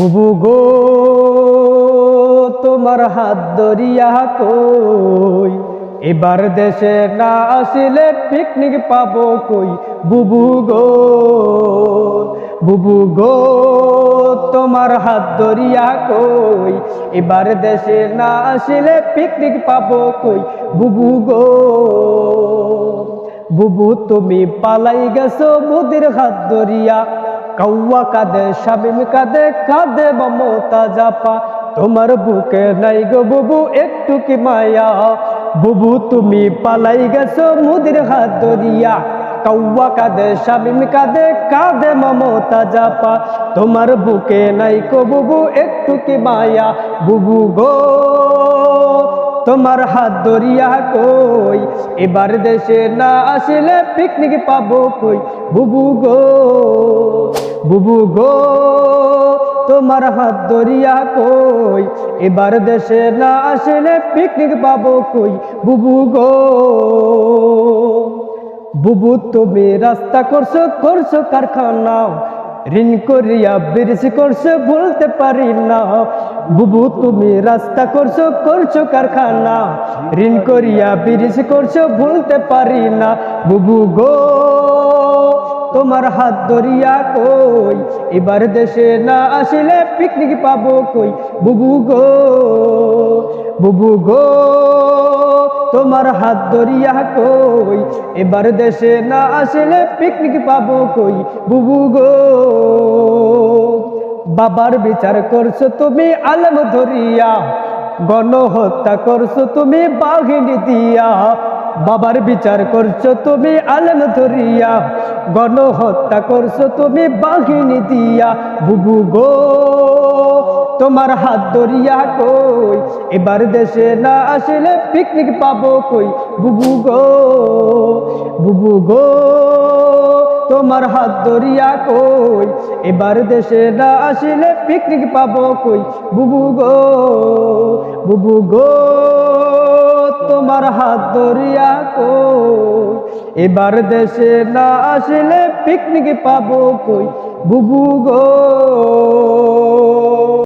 বুবু গো, তোমার হাত দরিয়া কই? এবার দেশে না আসিলে পিকনিক পাবো কই? বুবু গো বুবু গো, তোমার হাত দরিয়া কই? এবার দেশে না আসিলে পিকনিক পাবো কই? বুবু গো, বুবু তুমি পালাই গেছো মুদির হাত দরিয়া কৌয়া কাঁদে, শামিম কাঁদে কাঁদে মমতা জাপা তোমার বুকে নাই গো বুবু, একটু কি মায়া? বুবু, তুমি পালাই গেছো মুদির হাত দরিয়া কৌয়া কাঁদে, শামিম কাঁদে কাঁদে মমতা জাপা তোমার বুকে নাই গো বুবু, একটু কি মায়া? বুবু গো, তোমার হাত দরিয়া কই? এবার দেশে না আসিলে পিকনিক পাবো কই? বুবু গো বুবু গো, তোমার হাত দরিয়া কই? এবার দেশে না আসিলে পিকনিক পাবো কই? বুবু গো, বুবু তুমি রাস্তা করছ করছ কারখানাও। ঋণ করিয়া বিরিশ করছ বলতে পারি না। বুবু তুমি রাস্তা করছ করছ কারখানা। ঋণ করিয়া বিরিশ করছ, ভুলতে পারি না। বুবু গো তোমার হাত দরিয়া কই? এবার দেশে না আসিলে পিকনিক পাবো কই? বুবু গো বুবু গো, তোমার হাত দরিয়া কই? এবার দেশে না আসলে পিকনিক পাবো কই? বুবু গো, বাবার বিচার করছ তুমি আলম ধরিয়া, গণহত্যা করছ তুমি বাঘিনী দিয়া। বাবার বিচার করছ তুমি আলম ধরিয়া, গণহত্যা করছ তুমি বাঘিনী দিয়া। বুবু গো, তোমার হাত দরিয়া কই? এবার দেশে না আসলে পিকনিক পাবো কই? বুবু গো বুবু গো, তোমার হাত দরিয়া কই? এবার দেশে না আসলে পিকনিক পাবো কই? বুবু গো বুবু গো তোমার হাত ধরিয়া কো এবার দেশে না আসলে পিকনিক পাবো কই? বুবু গো।